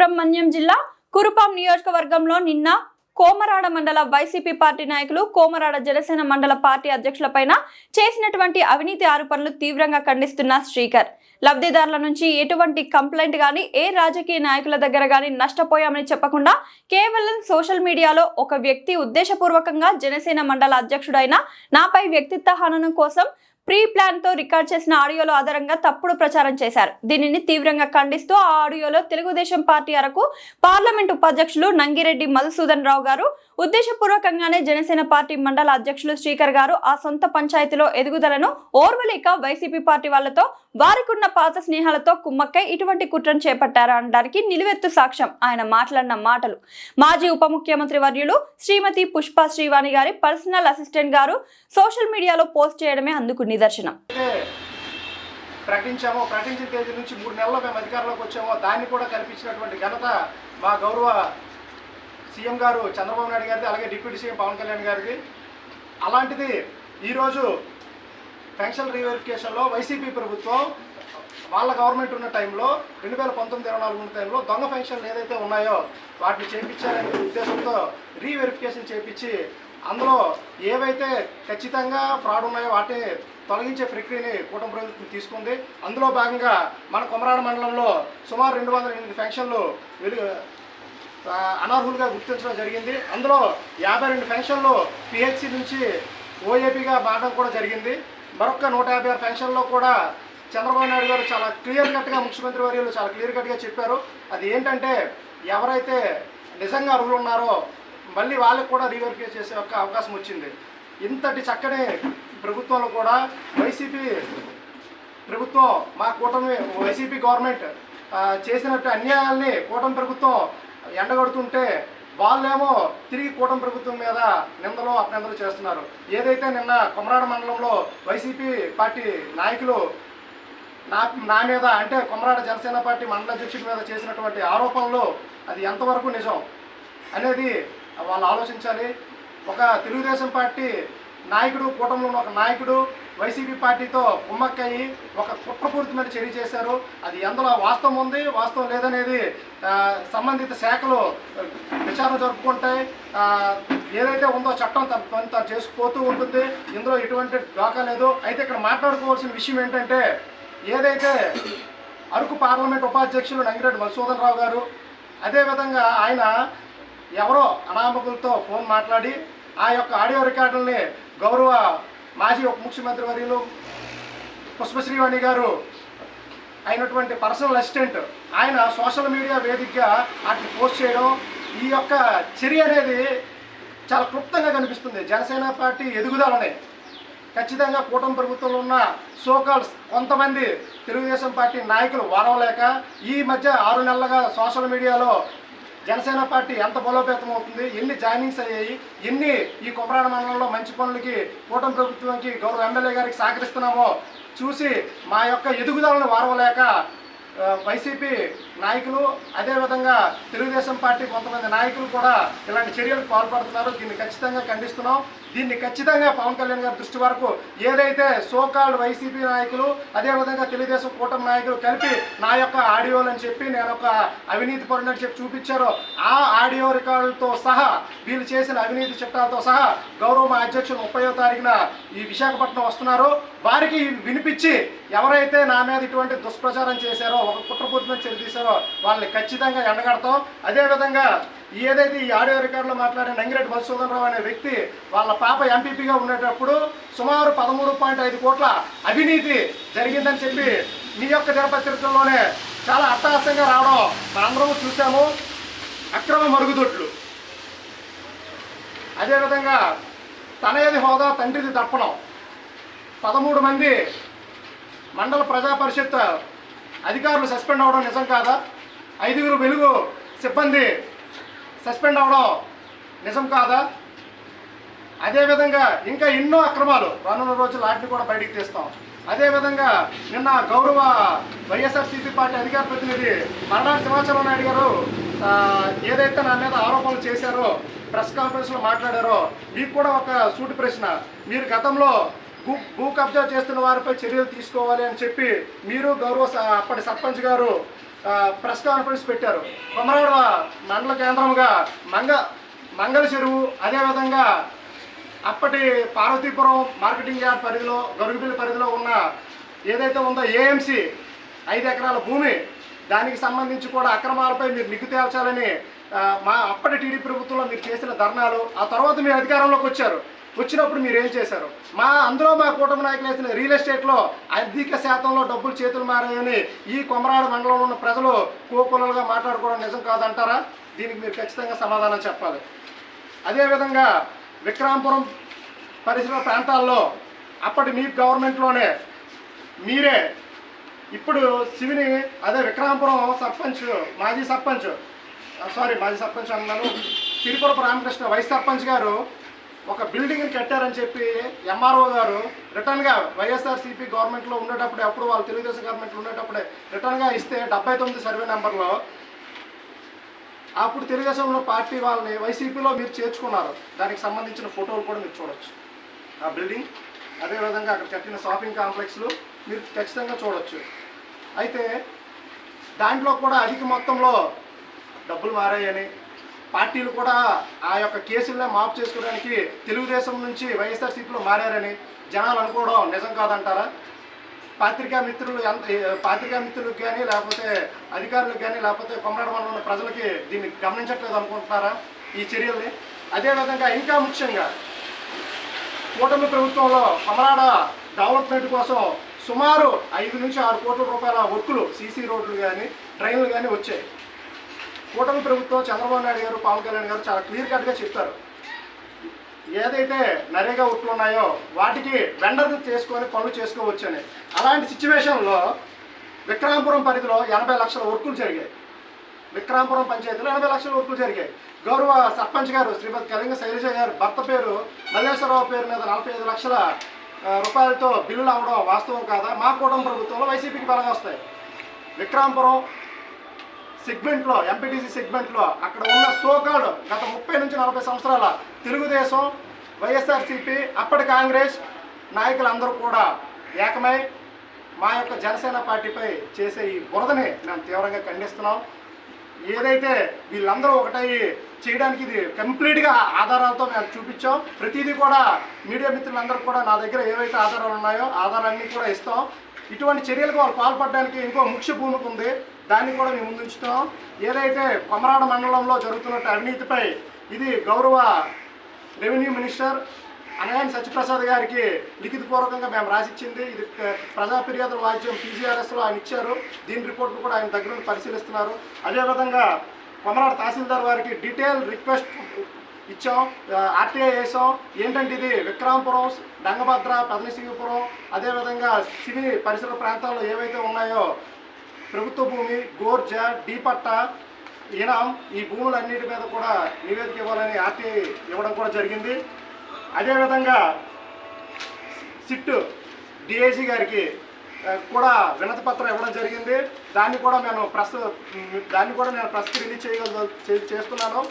అనంతపురం మన్యం జిల్లా కురుపాం నియోజకవర్గంలో నిన్న కోమరాడ మండల వైసీపీ పార్టీ నాయకులు కోమరాడ జనసేన మండల పార్టీ అధ్యక్షులపైన చేసినటువంటి అవినీతి ఆరోపణలు తీవ్రంగా ఖండిస్తున్న శ్రీకర్. లబ్ధిదారుల నుంచి ఎటువంటి కంప్లైంట్ గాని ఏ రాజకీయ నాయకుల దగ్గర గాని నష్టపోయామని చెప్పకుండా కేవలం సోషల్ మీడియాలో ఒక వ్యక్తి ఉద్దేశపూర్వకంగా జనసేన మండల అధ్యక్షుడైన నాపై వ్యక్తిత్వ హననం కోసం ప్రీ ప్లాన్తో రికార్డ్ చేసిన ఆడియోలో ఆధారంగా తప్పుడు ప్రచారం చేశారు. దీనిని తీవ్రంగా ఖండిస్తూ ఆ ఆడియోలో తెలుగుదేశం పార్టీ అరకు పార్లమెంట్ ఉపాధ్యక్షులు నంగిరెడ్డి మధుసూదన్ రావు గారు ఉద్దేశపూర్వకంగానే జనసేన పార్టీ మండల అధ్యక్షులు శ్రీకర్ గారు ఆ సొంత పంచాయతీలో ఎదుగుదలను ఓర్వలేక వైసీపీ పార్టీ వాళ్ళతో వారికున్న పాత స్నేహాలతో కుమ్మక్కై ఇటువంటి కుట్రను చేపట్టారు అనడానికి నిలువెత్తు సాక్ష్యం ఆయన మాట్లాడిన మాటలు. మాజీ ఉప ముఖ్యమంత్రి వర్యులు శ్రీమతి పుష్ప శ్రీవాణి గారి పర్సనల్ అసిస్టెంట్ గారు సోషల్ మీడియాలో పోస్ట్ చేయడమే అందుకు నిదర్శనం. ప్రకటించామో ప్రకటించిన తేదీ నుంచి మూడు నెలల్లో మేము అధికారంలోకి వచ్చామో దాన్ని కూడా కల్పించినటువంటి ఘనత మా గౌరవ సీఎం గారు చంద్రబాబు నాయుడు గారిది అలాగే డిప్యూటీ సీఎం పవన్ కళ్యాణ్ గారిది. అలాంటిది ఈరోజు పెన్షన్ రీవెరిఫికేషన్లో వైసీపీ ప్రభుత్వం వాళ్ళ గవర్నమెంట్ ఉన్న టైంలో రెండు వేల పంతొమ్మిది ఇరవై నాలుగు ఉన్న టైంలో దొంగ పెన్షన్లు ఏదైతే ఉన్నాయో వాటిని చేయించాలనే ఉద్దేశంతో రీవెరిఫికేషన్ చేయించి అందులో ఏవైతే ఖచ్చితంగా ఫ్రాడ్ ఉన్నాయో వాటిని తొలగించే ప్రక్రియని కూటమి ప్రభుత్వం తీసుకుంది. అందులో భాగంగా మన కొమరాడ మండలంలో సుమారు రెండు వందల ఎనిమిది పెన్షన్లు వెలు అనర్హులుగా గుర్తించడం జరిగింది. అందులో యాభై రెండు పెన్షన్లు పిహెచ్సి నుంచి ఓఏపీగా మారడం కూడా జరిగింది. మరొక నూట యాభై ఆరు పెన్షన్లో కూడా చంద్రబాబు నాయుడు గారు చాలా క్లియర్ కట్గా ముఖ్యమంత్రి వర్యులు చాలా క్లియర్ కట్గా చెప్పారు. అది ఏంటంటే ఎవరైతే నిజంగా అర్హులు ఉన్నారో మళ్ళీ వాళ్ళకి కూడా రీవెరిఫై చేసే ఒక అవకాశం వచ్చింది. ఇంతటి చక్కని ప్రభుత్వంలో కూడా వైసీపీ ప్రభుత్వం మా కూటమి వైసీపీ గవర్నమెంట్ చేసినట్టు అన్యాయాల్ని కూటమి ప్రభుత్వం ఎండగడుతుంటే వాళ్ళేమో తిరిగి కూటమి ప్రభుత్వం మీద నిందలు అపనిందలు చేస్తున్నారు. ఏదైతే నిన్న కొమరాడ మండలంలో వైసీపీ పార్టీ నాయకులు నా నా మీద అంటే కొమరాడ జనసేన పార్టీ మండల అధ్యక్షుడి మీద చేసినటువంటి ఆరోపణలు అది ఎంతవరకు నిజం అనేది వాళ్ళు ఆలోచించాలి. ఒక తెలుగుదేశం పార్టీ నాయకుడు కూటమిలో ఉన్న ఒక నాయకుడు వైసీపీ పార్టీతో కుమ్మక్కయ్యి ఒక కుట్రపూరితమైన చర్య చేశారు. అది ఎందులో వాస్తవం ఉంది వాస్తవం లేదనేది సంబంధిత శాఖలు విచారణ జరుపుకుంటాయి. ఏదైతే ఉందో చట్టం తను తను చేసుకుపోతూ ఉంటుంది. ఇందులో ఎటువంటి డోకా లేదు. అయితే ఇక్కడ మాట్లాడుకోవాల్సిన విషయం ఏంటంటే ఏదైతే అరకు పార్లమెంట్ ఉపాధ్యక్షులు నంగిరెడ్డి మధుసూదన్ రావు గారు అదేవిధంగా ఆయన ఎవరో అనామకులతో ఫోన్ మాట్లాడి ఆ యొక్క ఆడియో రికార్డుల్ని గౌరవ మాజీ ఉప ముఖ్యమంత్రి వర్యులు పుష్పశ్రీవాణి గారు అయినటువంటి పర్సనల్ అసిస్టెంట్ ఆయన సోషల్ మీడియా వేదికగా వాటిని పోస్ట్ చేయడం ఈ యొక్క చర్య అనేది చాలా క్లుప్తంగా కనిపిస్తుంది. జనసేన పార్టీ ఎదుగుదలనే. ఖచ్చితంగా కూటమి ప్రభుత్వంలో ఉన్న సోకాల్స్ కొంతమంది తెలుగుదేశం పార్టీ నాయకులు వాడవలేక ఈ మధ్య ఆరు నెలలుగా సోషల్ మీడియాలో జనసేన పార్టీ ఎంత బలోపేతం అవుతుంది ఎన్ని జాయినింగ్స్ అయ్యాయి ఎన్ని ఈ కుమరాడ మండలంలో మంచి పనులకి కూటమి ప్రభుత్వానికి గౌరవ ఎమ్మెల్యే గారికి సహకరిస్తున్నామో చూసి మా యొక్క ఎదుగుదలను వారవలేక వైసీపీ నాయకులు అదేవిధంగా తెలుగుదేశం పార్టీ కొంతమంది నాయకులు కూడా ఇలాంటి చర్యలకు పాల్పడుతున్నారు. దీన్ని ఖచ్చితంగా ఖండిస్తున్నాం. దీన్ని ఖచ్చితంగా పవన్ కళ్యాణ్ గారి దృష్టి వరకు ఏదైతే సోకాల్డ్ వైసీపీ నాయకులు అదేవిధంగా తెలుగుదేశం కూటమి నాయకులు కలిపి నా యొక్క ఆడియోలు అని చెప్పి నేను ఒక అవినీతి పరునని చెప్పి చూపించారో ఆ ఆడియో రికార్డులతో సహా వీళ్ళు చేసిన అవినీతి చట్టాలతో సహా గౌరవ మా అధ్యక్షులు ముప్పయో తారీఖున ఈ విశాఖపట్నం వస్తున్నారు. వారికి వినిపించి ఎవరైతే నా మీద ఇటువంటి దుష్ప్రచారం చేశారో ఒక కుట్రపూర్తిమైన చర్య తీశారో వాళ్ళని ఖచ్చితంగా ఎండగడతాం. అదేవిధంగా ఏదైతే ఈ ఆడియో రికార్డులో మాట్లాడిన నంగిరెడ్డి మధుసూదనరావు అనే వ్యక్తి వాళ్ళ పాప ఎంపీపీగా ఉండేటప్పుడు సుమారు పదమూడు పాయింట్ ఐదు కోట్ల అవినీతి జరిగిందని చెప్పి మీ యొక్క దినపత్రికల్లోనే చాలా అట్టహాసంగా రావడం మనందరము చూసాము అక్రమ మరుగుదొడ్లు. అదేవిధంగా తనయది హోదా తండ్రిది దర్పణం. పదమూడు మంది మండల ప్రజా పరిషత్ అధికారులు సస్పెండ్ అవడం నిజం కాదా? ఐదుగురు వెలుగు సిబ్బంది సస్పెండ్ అవడం నిజం కాదా? అదేవిధంగా ఇంకా ఎన్నో అక్రమాలు రానున్న రోజులు వాటిని కూడా బయటికి తీస్తాం. అదేవిధంగా నిన్న గౌరవ వైఎస్ఆర్సీపీ పార్టీ అధికార ప్రతినిధి మరణాల సింహాచలం నాయుడు గారు ఏదైతే నా మీద ఆరోపణలు చేశారో ప్రెస్ కాన్ఫరెన్స్లో మాట్లాడారో మీకు కూడా ఒక సూటి ప్రశ్న. మీరు గతంలో భూ భూ కబ్జా చేస్తున్న వారిపై చర్యలు తీసుకోవాలి అని చెప్పి మీరు గౌరవ స- అప్పటి సర్పంచ్ గారు ప్రెస్ కాన్ఫరెన్స్ పెట్టారు. కొమరాడ మండల కేంద్రంగా మంగ మంగళ చెరువు అదేవిధంగా అప్పటి పార్వతీపురం మార్కెటింగ్ యార్డ్ పరిధిలో గరుగుబిల్లి పరిధిలో ఉన్న ఏదైతే ఉందో ఏఎంసీ ఐదు ఎకరాల భూమి దానికి సంబంధించి కూడా అక్రమాలపై మీరు నిగ్గు తేల్చాలని మా అప్పటి టీడీ ప్రభుత్వంలో మీరు చేసిన ధర్నాలు ఆ తర్వాత మీరు అధికారంలోకి వచ్చారు. వచ్చినప్పుడు మీరు ఏం చేశారు? మా అందులో మా కూటమి నాయకులు వేసిన రియల్ ఎస్టేట్లో అధిక శాతంలో డబ్బులు చేతులు మారాయని ఈ కొమరాడు మండలంలో ఉన్న ప్రజలు కోకొలలుగా మాట్లాడుకోవడం నిజం కాదంటారా? దీనికి మీరు ఖచ్చితంగా సమాధానం చెప్పాలి. అదేవిధంగా విక్రాంపురం పరిసర ప్రాంతాల్లో అప్పటి మీ గవర్నమెంట్లోనే మీరే ఇప్పుడు శివిని అదే విక్రాంపురం సర్పంచ్ మాజీ సర్పంచ్ సారీ మాజీ సర్పంచ్ అన్నాను తిరుపురపు రామకృష్ణ వైస్ సర్పంచ్ గారు ఒక బిల్డింగ్ కట్టారని చెప్పి ఎంఆర్ఓ గారు రిటర్న్గా వైఎస్ఆర్సీపీ గవర్నమెంట్లో ఉండేటప్పుడే అప్పుడు వాళ్ళు తెలుగుదేశం గవర్నమెంట్లో ఉండేటప్పుడే రిటర్న్గా ఇస్తే డెబ్బై తొమ్మిది సర్వే నెంబర్లో అప్పుడు తెలుగుదేశంలో పార్టీ వాళ్ళని వైసీపీలో మీరు చేర్చుకున్నారు. దానికి సంబంధించిన ఫోటోలు కూడా మీరు చూడొచ్చు. ఆ బిల్డింగ్ అదేవిధంగా అక్కడ కట్టిన షాపింగ్ కాంప్లెక్స్లు మీరు ఖచ్చితంగా చూడొచ్చు. అయితే దాంట్లో కూడా అధిక మొత్తంలో డబ్బులు మారాయని పార్టీలు కూడా ఆ యొక్క కేసులనే మాఫ్ చేసుకోవడానికి తెలుగుదేశం నుంచి వైఎస్ఆర్సీపీలో మారారని జనాలు అనుకోవడం నిజం కాదంటారా? పాత్రికా మిత్రులు ఎంత పాత్రికా మిత్రులకు కానీ లేకపోతే అధికారులకు కానీ లేకపోతే కొమరాడ మండలం ఉన్న ప్రజలకి దీన్ని గమనించట్లేదు అనుకుంటున్నారా ఈ చర్యల్ని? అదేవిధంగా ఇంకా ముఖ్యంగా కూటమి ప్రభుత్వంలో కొమరాడ డెవలప్మెంట్ కోసం సుమారు ఐదు నుంచి ఆరు కోట్ల రూపాయల వర్కులు సీసీ రోడ్లు కానీ ట్రైన్లు కానీ వచ్చాయి. కూటమి ప్రభుత్వం చంద్రబాబు నాయుడు గారు పవన్ కళ్యాణ్ గారు చాలా క్లియర్ కట్గా చెప్తారు ఏదైతే నరేగా ఒట్లు ఉన్నాయో వాటికి వెండర్లు చేసుకొని పనులు చేసుకోవచ్చని. అలాంటి సిచ్యువేషన్లో విక్రాంపురం పరిధిలో ఎనభై లక్షల వర్కులు జరిగాయి. విక్రాంపురం పంచాయతీలో ఎనభై లక్షల వర్కులు జరిగాయి. గౌరవ సర్పంచ్ గారు శ్రీమతి కలింగ శైలజ గారు భర్త పేరు మల్లేశ్వరరావు పేరు మీద నలభై ఐదు లక్షల రూపాయలతో బిల్లులు అవ్వడం వాస్తవం కాదా? మా కూటమి ప్రభుత్వంలో వైసీపీకి బలంగా వస్తాయి. విక్రాంపురం సెగ్మెంట్లో ఎంపీటీసీ సెగ్మెంట్లో అక్కడ ఉన్న సోకాడు గత ముప్పై నుంచి నలభై సంవత్సరాల తెలుగుదేశం వైఎస్ఆర్సీపీ అప్పటి కాంగ్రెస్ నాయకులందరూ కూడా ఏకమై మా యొక్క జనసేన పార్టీపై చేసే ఈ బురదని మేము తీవ్రంగా ఖండిస్తున్నాం. ఏదైతే వీళ్ళందరూ ఒకటై చేయడానికి ఇది కంప్లీట్గా ఆధారాలతో మేము చూపించాం. ప్రతిదీ కూడా మీడియా మిత్రులందరూ కూడా నా దగ్గర ఏవైతే ఆధారాలు ఉన్నాయో ఆధారాన్ని కూడా ఇస్తాం. ఇటువంటి చర్యలకు వాళ్ళు పాల్పడడానికి ఇంకో ముఖ్య భూమిక ఉంది. దాన్ని కూడా మేము ముందుంచుతాం. ఏదైతే కొమరాడ మండలంలో జరుగుతున్న అవినీతిపై ఇది గౌరవ రెవెన్యూ మినిస్టర్ అనగాని సత్యప్రసాద్ గారికి లిఖితపూర్వకంగా మేము రాసిచ్చింది. ఇది ప్రజా ఫిర్యాదుల వాద్యం పీజీఆర్ఎస్లో ఆయన ఇచ్చారు. దీని రిపోర్ట్ కూడా ఆయన దగ్గర నుండి పరిశీలిస్తున్నారు. అదేవిధంగా కొమరాడ తహసీల్దార్ వారికి డీటెయిల్ రిక్వెస్ట్ ఇచ్చాం. ఆర్టీఐ వేసాం ఏంటంటే ఇది విక్రాంపురం దంగభద్ర పద్మశివపురం అదేవిధంగా సివి పరిసర ప్రాంతాల్లో ఏవైతే ఉన్నాయో ప్రభుత్వ భూమి గోర్జ డీపట్ట ఇనాం ఈ భూములన్నిటి మీద కూడా నివేదిక ఇవ్వాలని ఆర్టీఐ ఇవ్వడం కూడా జరిగింది. అదేవిధంగా సిట్ డిఐజీ గారికి కూడా వినతి పత్రం ఇవ్వడం జరిగింది. దాన్ని కూడా నేను ప్రెస్ దాన్ని కూడా నేను ప్రెస్కి రిలీజ్ చేయగల చే- చేస్తున్నాను.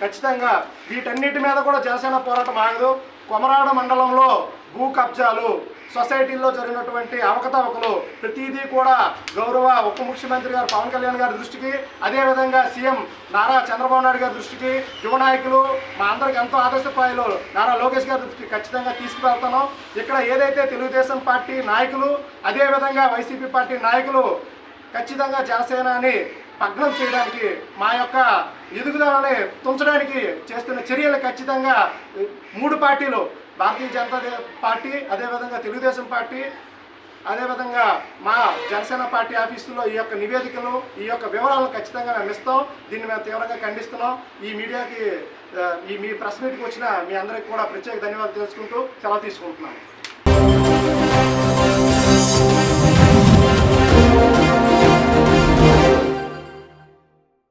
ఖచ్చితంగా వీటన్నిటి మీద కూడా జనసేన పోరాటం ఆగదు. కొమరాడ మండలంలో భూ కబ్జాలు సొసైటీల్లో జరిగినటువంటి అవకతవకలు ప్రతిదీ కూడా గౌరవ ఉప ముఖ్యమంత్రి గారు పవన్ కళ్యాణ్ గారి దృష్టికి అదేవిధంగా సీఎం నారా చంద్రబాబు నాయుడు గారి దృష్టికి యువ నాయకులు మా అందరికి ఎంతో ఆదర్శపాయలు నారా లోకేష్ గారి దృష్టికి ఖచ్చితంగా తీసుకువెళ్తాను. ఇక్కడ ఏదైతే తెలుగుదేశం పార్టీ నాయకులు అదేవిధంగా వైసీపీ పార్టీ నాయకులు ఖచ్చితంగా జనసేనని భగ్నం చేయడానికి మా యొక్క ఎదుగుదలని తుంచడానికి చేస్తున్న చర్యలు ఖచ్చితంగా మూడు పార్టీలు భారతీయ జనతా పార్టీ అదేవిధంగా తెలుగుదేశం పార్టీ అదేవిధంగా మా జనసేన పార్టీ ఆఫీసులో ఈ యొక్క నివేదికలు ఈ యొక్క వివరాలను ఖచ్చితంగా మేము ఇస్తాం. దీన్ని మేము తీవ్రంగా ఖండిస్తున్నాం. ఈ మీడియాకి ఈ మీ ప్రెస్ మీట్కి వచ్చిన మీ అందరికి కూడా ప్రత్యేక ధన్యవాదాలు తెలుసుకుంటూ సెలవు తీసుకుంటున్నాను.